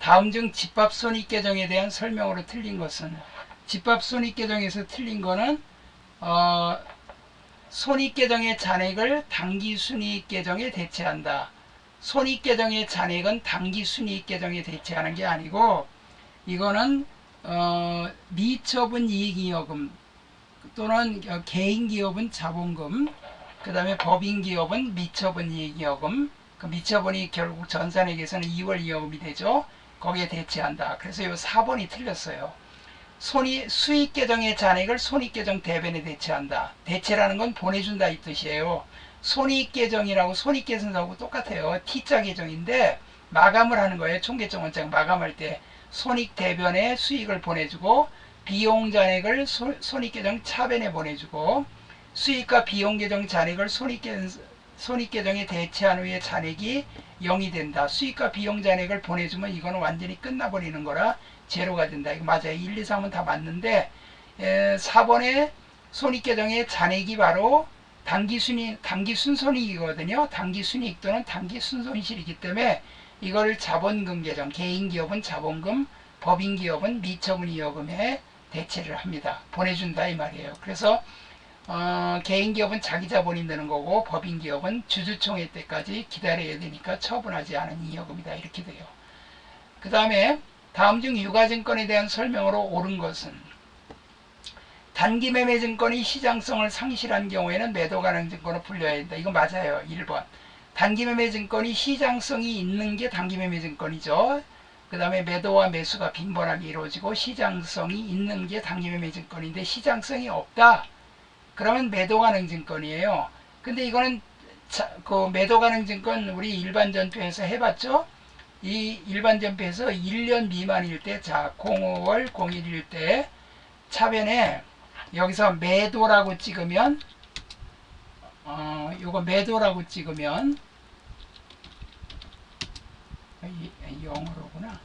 다음 중 집합 손익계정에 대한 설명으로 틀린 것은 집합 손익계정에서 틀린 거는 어, 손익계정의 잔액을 당기순이익계정에 대체한다. 손익계정의 잔액은 당기순이익계정에 대체하는 게 아니고 이거는 어, 미처분 이익이여금 또는 어, 개인기업은 자본금 그 다음에 법인기업은 미처분 이익이여금 그 미처분이 결국 전산액에서는 2월 이여금이 되죠. 거기에 대체한다. 그래서 이 4번이 틀렸어요. 손익, 수익 계정의 잔액을 손익 계정 대변에 대체한다. 대체라는 건 보내준다 이 뜻이에요. 손익 계정이라고 손익 계산서하고 똑같아요. T자 계정인데 마감을 하는 거예요. 총계정 원장 마감할 때 손익 대변에 수익을 보내주고 비용 잔액을 소, 손익 계정 차변에 보내주고 수익과 비용 계정 잔액을 손익 계정 손익 계정에 대체한 후에 잔액이 0이 된다. 수익과 비용 잔액을 보내주면 이거는 완전히 끝나버리는 거라 제로가 된다. 이거 맞아요. 1, 2, 3은 다 맞는데 에, 4번에 손익 계정의 잔액이 바로 단기 순이 단기 순손익이거든요. 단기 순이익 또는 단기 순손실이기 때문에 이걸 자본금 계정, 개인 기업은 자본금, 법인 기업은 미처분 이여금에 대체를 합니다. 보내준다 이 말이에요. 그래서 어, 개인 기업은 자기 자본이 되는 거고 법인 기업은 주주총회 때까지 기다려야 되니까 처분하지 않은 이여금이다 이렇게 돼요. 그 다음에 다음 중 유가증권에 대한 설명으로 옳은 것은 단기 매매 증권이 시장성을 상실한 경우에는 매도 가능 증권으로 불려야 된다. 이거 맞아요. 1번. 단기 매매 증권이 시장성이 있는 게 단기 매매 증권이죠. 그 다음에 매도와 매수가 빈번하게 이루어지고 시장성이 있는 게 단기 매매 증권인데 시장성이 없다. 그러면 매도 가능 증권이에요. 근데 이거는 자, 그 매도 가능 증권 우리 일반 전표에서 해봤죠? 이 일반 전표에서 1년 미만일 때, 자, 05월 01일 때 차변에 여기서 매도라고 찍으면 어, 요거 매도라고 찍으면 영어로구나.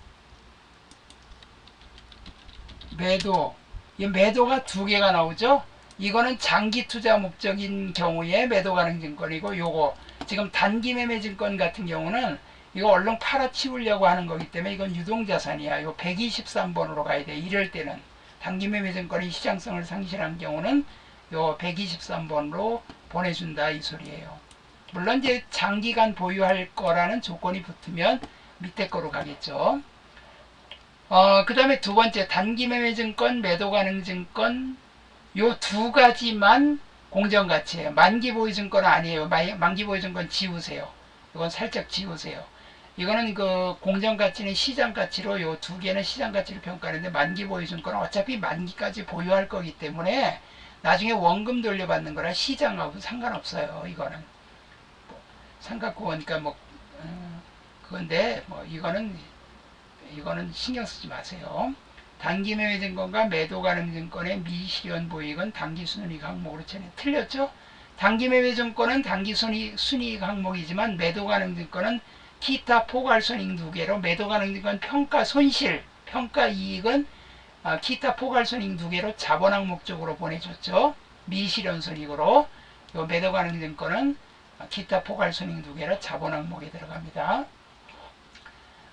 매도. 이 매도가 두 개가 나오죠? 이거는 장기 투자 목적인 경우에 매도 가능 증권이고 요거 지금 단기 매매 증권 같은 경우는 이거 얼른 팔아치우려고 하는 거기 때문에 이건 유동자산이야. 이거 123번으로 가야 돼. 이럴 때는 단기 매매 증권이 시장성을 상실한 경우는 요 123번으로 보내준다 이 소리예요. 물론 이제 장기간 보유할 거라는 조건이 붙으면 밑에 거로 가겠죠. 어, 그 다음에 두 번째 단기 매매 증권, 매도 가능 증권 요 두 가지만 공정가치예요. 만기 보유 증권은 아니에요. 마- 만기 보유 증권 지우세요. 이건 살짝 지우세요. 이거는 그 공정가치는 시장가치로 요 두 개는 시장가치를 평가하는데 만기 보유 증권은 어차피 만기까지 보유할 거기 때문에 나중에 원금 돌려받는 거라 시장하고 상관없어요. 이거는 뭐 삼각고니까 뭐 음, 그건데 뭐 이거는 이거는 신경 쓰지 마세요. 단기 매매 증권과 매도 가능 증권의 미실현 보익은 단기 순이익 항목으로 전해 틀렸죠? 단기 매매 증권은 단기 순이익, 항목이지만 매도 가능 증권은 기타 포괄 손익 두 개로 매도 가능 증권 평가 손실, 평가 이익은 아, 기타 포괄 손익 두 개로 자본 항목적으로 보내줬죠. 미실현 손익으로 요 매도 가능 증권은 아, 기타 포괄 손익 두 개로 자본 항목에 들어갑니다.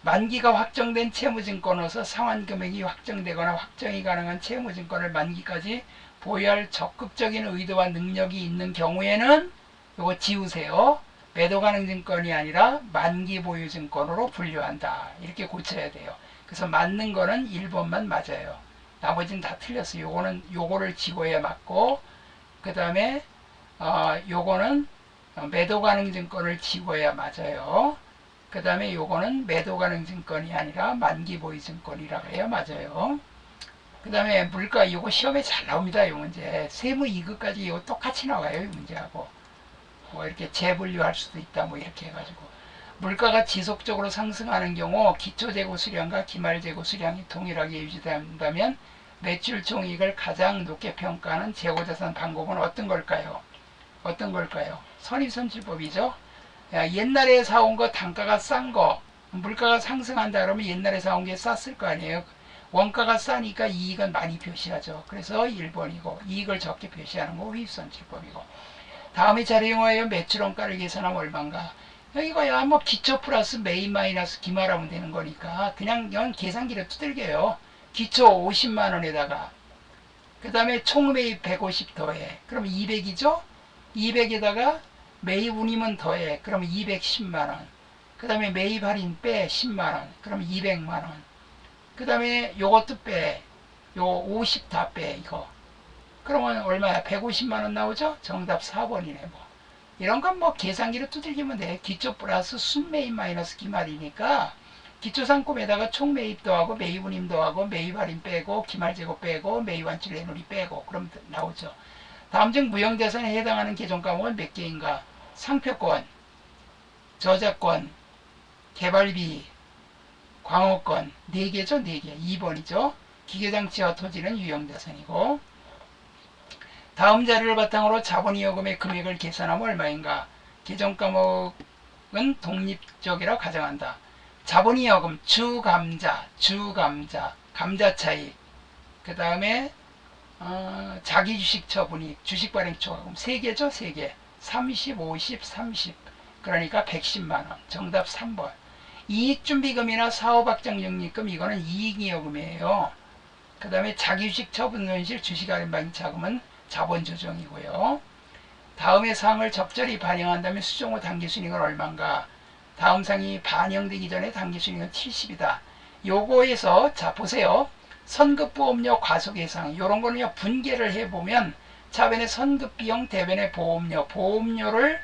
만기가 확정된 채무증권으로서 상환 금액이 확정되거나 확정이 가능한 채무증권을 만기까지 보유할 적극적인 의도와 능력이 있는 경우에는 이거 지우세요. 매도 가능 증권이 아니라 만기 보유 증권으로 분류한다. 이렇게 고쳐야 돼요. 그래서 맞는 거는 1번만 맞아요. 나머지는 다 틀렸어요. 요거는 요거를 지워야 맞고 그 다음에 어, 요거는 어, 매도 가능 증권을 지워야 맞아요. 그 다음에 요거는 매도 가능 증권이 아니라 만기 보유 증권이라고 해요. 맞아요. 그 다음에 물가 요거 시험에 잘 나옵니다. 이 문제. 세무 2급까지 이거 똑같이 나와요. 이 문제하고. 뭐 이렇게 재분류할 수도 있다. 뭐 이렇게 해가지고. 물가가 지속적으로 상승하는 경우 기초재고 수량과 기말재고 수량이 동일하게 유지된다면 매출 총익을 가장 높게 평가하는 재고자산 방법은 어떤 걸까요? 어떤 걸까요? 선입선출법이죠. 야, 옛날에 사온 거 단가가 싼 거, 물가가 상승한다 그러면 옛날에 사온 게 쌌을 거 아니에요. 원가가 싸니까 이익은 많이 표시하죠. 그래서 1번이고 이익을 적게 표시하는 거 휘선출법이고 다음에 자료용어예요. 매출원가를 계산하면 얼마인가? 이거야 뭐 기초 플러스 메인 마이너스 기말하면 되는 거니까 그냥 이건 계산기를 두들겨요. 기초 50만 원에다가 그 다음에 총 매입 150 더해. 그럼 200이죠? 200에다가 매입 운임은 더해. 그럼 210만 원. 그 다음에 매입 할인 빼 10만 원. 그럼 200만 원. 그 다음에 요것도 빼. 요 50 다 빼 이거. 그러면 얼마야? 150만 원 나오죠? 정답 4번이네 뭐. 이런 건 뭐 계산기로 두들기면 돼. 기초 플러스 순매입 마이너스 기말이니까 기초 상품에다가 총 매입도 하고 매입 운임도 하고 매입 할인 빼고 기말 재고 빼고 매입 완출 내놓이 빼고 그럼 나오죠. 다음 중 무형자산에 해당하는 계정 과목은 몇 개인가? 상표권, 저작권, 개발비, 광호권 4개죠? 4개. 2번이죠. 기계장치와 토지는 유형자산이고 다음 자료를 바탕으로 자본이여금의 금액을 계산하면 얼마인가? 계정 과목은 독립적이라고 가정한다. 자본이여금 주감자, 주감자, 감자 차익, 그 다음에 어, 자기주식 처분익, 주식발행 초과금 세 개죠, 세 개. 30, 50, 30. 그러니까 110만 원. 정답 3번. 이익준비금이나 사업확장영리금 이거는 이익이여금이에요. 그 다음에 자기주식 처분 손실 주식할인방지 자금은 자본조정이고요. 다음의 사항을 적절히 반영한 다면 수종 후 당기순이익은 얼마인가? 다음 상이 반영되기 전에 당기순이익은 70이다. 요거에서 자 보세요. 선급보험료 과속예상 요런 거는요 분개를 해보면 차변에 선급 비용 대변에 보험료 보험료를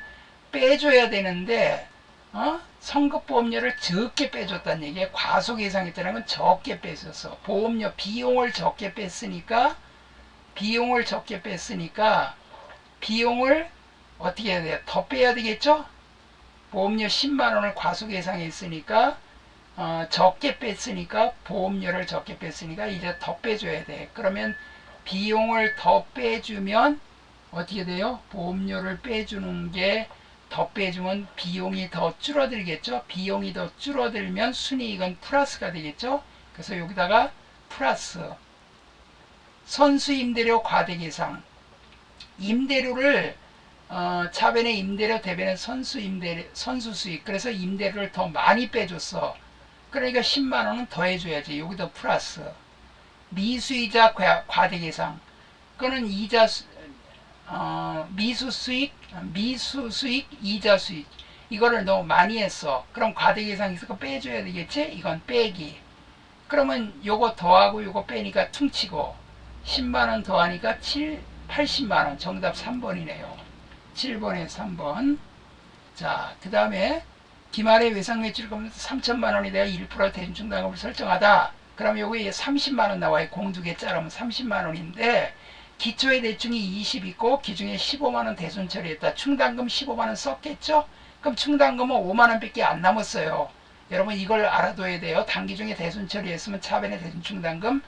빼줘야 되는데 어? 선급보험료를 적게 빼줬다는 얘기에 과속 예상했다는 건 적게 뺐었어 보험료 비용을 적게 뺐으니까 비용을 적게 뺐으니까 비용을 어떻게 해야 돼요? 더 빼야 되겠죠? 보험료 10만 원을 과속 예상했으니까 어, 적게 뺐으니까 보험료를 적게 뺐으니까 이제 더 빼줘야 돼. 그러면 비용을 더 빼주면 어떻게 돼요? 보험료를 빼주는 게 더 빼주면 비용이 더 줄어들겠죠? 비용이 더 줄어들면 순이익은 플러스가 되겠죠? 그래서 여기다가 플러스 선수 임대료 과대 예상 임대료를 어, 차변의 임대료 대변의 선수 임대 선수 수익 그래서 임대료를 더 많이 빼줬어 그러니까 10만 원은 더 해줘야지 여기도 플러스 미수이자 과- 과대 예상. 그거는 이자 수, 어, 미수 수익 미수 수익 이자 수익. 이거를 너무 많이 했어. 그럼 과대 예상 있으니까 빼줘야 되겠지? 이건 빼기. 그러면 요거 더하고 요거 빼니까 퉁치고 10만원 더하니까 7, 80만원. 정답 3번이네요. 7번에 3번. 자그 다음에 기말의 외상 매출금 3천만원이 돼야 1% 대중당금을 설정하다 그럼 요게 30만원 나와요. 공두개 자르면 30만원인데 기초의 대충이 20 있고 기중에 15만원 대손 처리했다. 충당금 15만원 썼겠죠? 그럼 충당금은 5만원 밖에 안 남았어요. 여러분 이걸 알아둬야 돼요. 단기 중에 대손 처리했으면 차변의 대손 충당금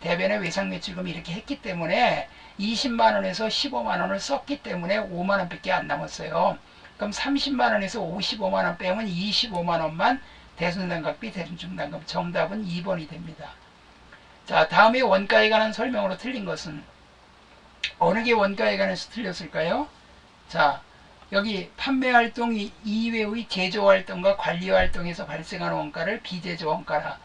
대변의 외상 매출금 이렇게 했기 때문에 20만원에서 15만원을 썼기 때문에 5만원 밖에 안 남았어요. 그럼 30만원에서 55만원 빼면 25만원만 대손당각비 대손중당금 정답은 2번이 됩니다. 자 다음에 원가에 관한 설명으로 틀린 것은 어느 게 원가에 관해서 틀렸을까요? 자 여기 판매 활동 이외의 제조 활동과 관리 활동에서 발생하는 원가를 비제조 원가라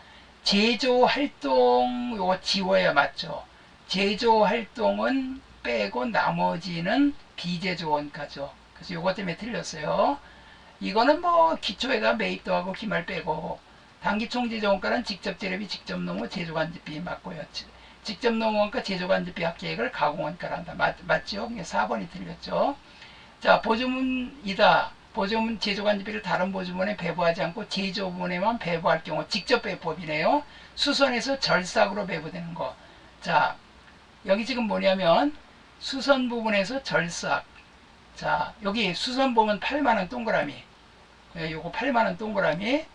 제조 활동 요거 지워야 맞죠. 제조 활동은 빼고 나머지는 비제조 원가죠. 그래서 요것 때문에 틀렸어요. 이거는 뭐 기초에다 매입도 하고 기말 빼고 단기총 제조 원가는 직접 재료비 직접 농무 제조관리비 맞고요. 지- 직접 농무 원가 제조관리비 합계액을 가공원가란다. 맞, 맞죠? 4번이 틀렸죠. 자 보조문이다. 보조문 제조관리비를 다른 보조문에 배부하지 않고 제조문에만 배부할 경우 직접 배법이네요. 수선에서 절삭으로 배부되는 거. 자, 여기 지금 뭐냐면 수선 부분에서 절삭. 자, 여기 수선 보면 8만원 동그라미. 예, 요거 8만원 동그라미.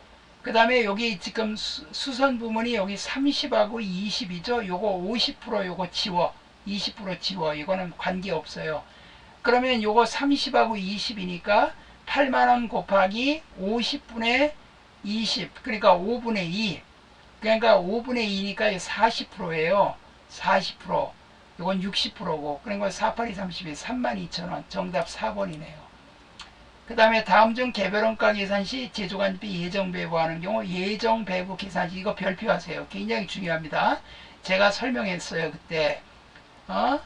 그 다음에 여기 지금 수, 수선 부분이 여기 30하고 20이죠. 요거 50% 요거 지워. 20% 지워. 이거는 관계 없어요. 그러면 요거 30하고 20이니까 8만원 곱하기 50분의 20 그러니까 5분의 2 그러니까 5분의 2니까 40%예요 40% 이건 60%고 그러니까 48, 32, 32,000원 정답 4번이네요 그 다음에 다음 중 개별원가 계산 시 제조관비 예정 배부 하는 경우 예정 배부 계산 시 이거 별표하세요. 굉장히 중요합니다. 제가 설명했어요 그때 어?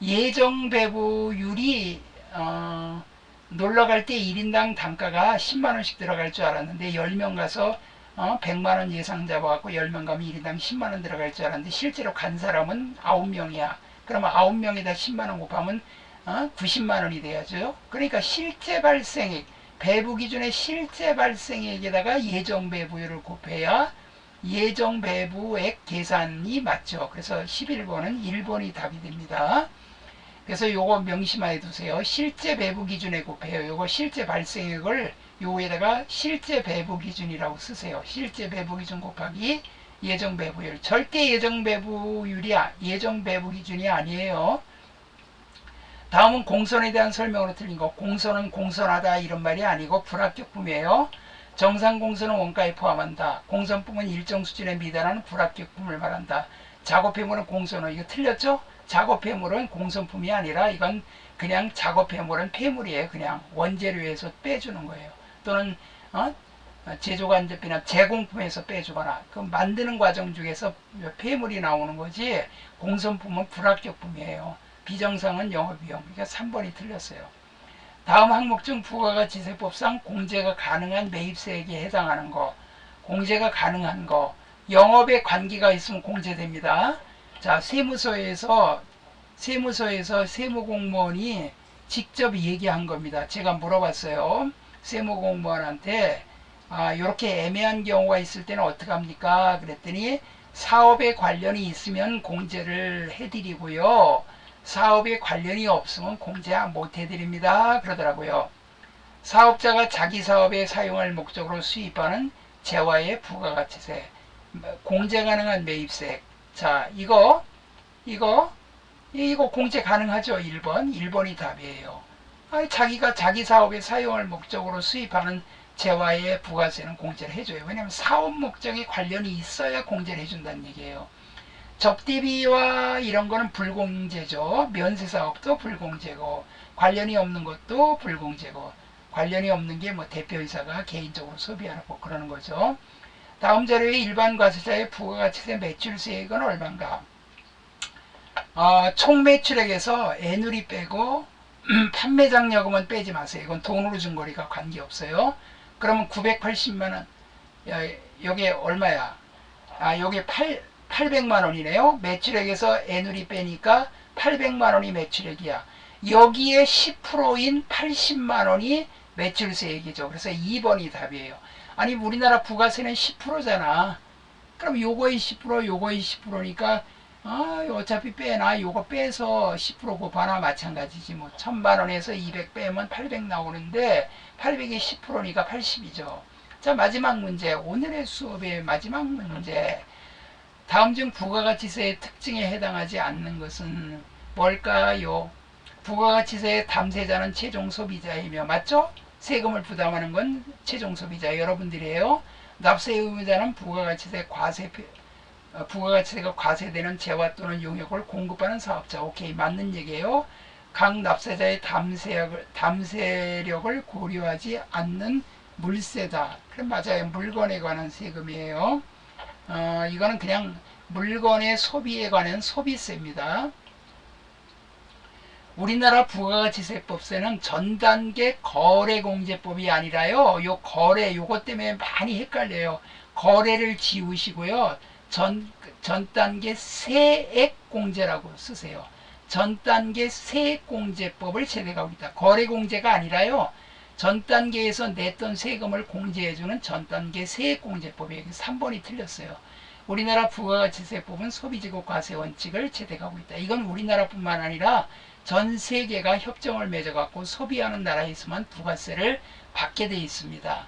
예정 배부율이 어, 놀러 갈 때 1인당 단가가 10만 원씩 들어갈 줄 알았는데 10명 가서 어, 100만 원 예상 잡아갖고 10명 가면 1인당 10만 원 들어갈 줄 알았는데 실제로 간 사람은 9명이야. 그러면 9명에다 10만 원 곱하면 어? 90만 원이 돼야죠. 그러니까 실제 발생액, 배부 기준의 실제 발생액에다가 예정 배부율을 곱해야 예정 배부액 계산이 맞죠. 그래서 11번은 1번이 답이 됩니다. 그래서 요거 명심해 두세요. 실제 배부 기준에 곱해요. 요거 실제 발생액을 요에다가 실제 배부 기준이라고 쓰세요. 실제 배부 기준 곱하기 예정 배부율. 절대 예정 배부율이 아- 예정 배부 기준이 아니에요. 다음은 공선에 대한 설명으로 틀린 거. 공선은 공선하다 이런 말이 아니고 불합격품이에요. 정상 공선은 원가에 포함한다. 공선품은 일정 수준에 미달하는 불합격품을 말한다. 작업해물은 공선은 이거 틀렸죠? 작업해물은 공선품이 아니라 이건 그냥 작업해물은 폐물이에요. 그냥 원재료에서 빼주는 거예요. 또는 어? 제조간접비나 제공품에서 빼주거나 그 만드는 과정 중에서 폐물이 나오는 거지 공선품은 불합격품이에요. 비정상은 영업위험. 그러니까 3번이 틀렸어요. 다음 항목 중 부가가치세법상 공제가 가능한 매입세액에 해당하는 거, 공제가 가능한 거, 영업에 관계가 있으면 공제됩니다. 자, 세무서에서 세무서에서 세무공무원이 직접 얘기한 겁니다. 제가 물어봤어요. 세무공무원한테 아, 이렇게 애매한 경우가 있을 때는 어떻게 합니까? 그랬더니 사업에 관련이 있으면 공제를 해드리고요. 사업에 관련이 없으면 공제 못 해드립니다. 그러더라고요. 사업자가 자기 사업에 사용할 목적으로 수입하는 재화의 부가가치세, 공제 가능한 매입세. 자, 이거, 이거, 이거 공제 가능하죠? 1번. 1번이 답이에요. 아니, 자기가 자기 사업에 사용할 목적으로 수입하는 재화의 부가세는 공제를 해줘요. 왜냐하면 사업 목적에 관련이 있어야 공제를 해준다는 얘기예요. 접대비와 이런 거는 불공제죠. 면세 사업도 불공제고 관련이 없는 것도 불공제고 관련이 없는 게 뭐 대표이사가 개인적으로 소비하고 그러는 거죠. 다음 자료의 일반 과세자의 부가가치세 매출세액은 얼마인가? 어, 총 매출액에서 애누리 빼고 판매장 요금은 빼지 마세요. 이건 돈으로 준 거리가 관계없어요. 그러면 980만 원. 야, 여기 얼마야? 아, 여기 8 800만 원이네요. 매출액에서 애누리 빼니까 800만 원이 매출액이야. 여기에 10%인 80만 원이 매출세액이죠. 그래서 2번이 답이에요. 아니 우리나라 부가세는 10%잖아. 그럼 요거의 10% 요거의 10%니까 아, 어차피 빼나 요거 빼서 10% 곱하나 마찬가지지 뭐 천만 원에서 200 빼면 800 나오는데 800이 10%니까 80이죠. 자 마지막 문제 오늘의 수업의 마지막 문제 다음 중 부가가치세의 특징에 해당하지 않는 것은 뭘까요? 부가가치세의 담세자는 최종 소비자이며 맞죠? 세금을 부담하는 건 최종 소비자 여러분들이에요. 납세 의무자는 부가가치세 과세 어, 부가가치세가 과세되는 재화 또는 용역을 공급하는 사업자. 오케이 맞는 얘기예요. 각 납세자의 담세력을, 담세력을 고려하지 않는 물세다. 그럼 맞아요. 물건에 관한 세금이에요. 어, 이거는 그냥 물건의 소비에 관한 소비세입니다. 우리나라 부가가치세법세는 전단계 거래공제법이 아니라요. 요 거래 요것 때문에 많이 헷갈려요. 거래를 지우시고요. 전, 전 단계 세액공제라고 쓰세요. 전 단계 세액공제법을 제대하고 있다. 거래공제가 아니라요. 전 단계에서 냈던 세금을 공제해주는 전 단계 세액공제법이에요. 3번이 틀렸어요. 우리나라 부가가치세법은 소비지고 과세 원칙을 채택하고 있다. 이건 우리나라뿐만 아니라 전 세계가 협정을 맺어갖고 소비하는 나라에서만 부가세를 받게 돼 있습니다.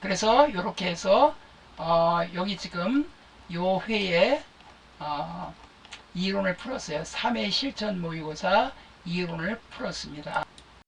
그래서 이렇게 해서 어, 여기 지금 요 회에 어, 이론을 풀었어요. 3회 실천 모의고사 이론을 풀었습니다.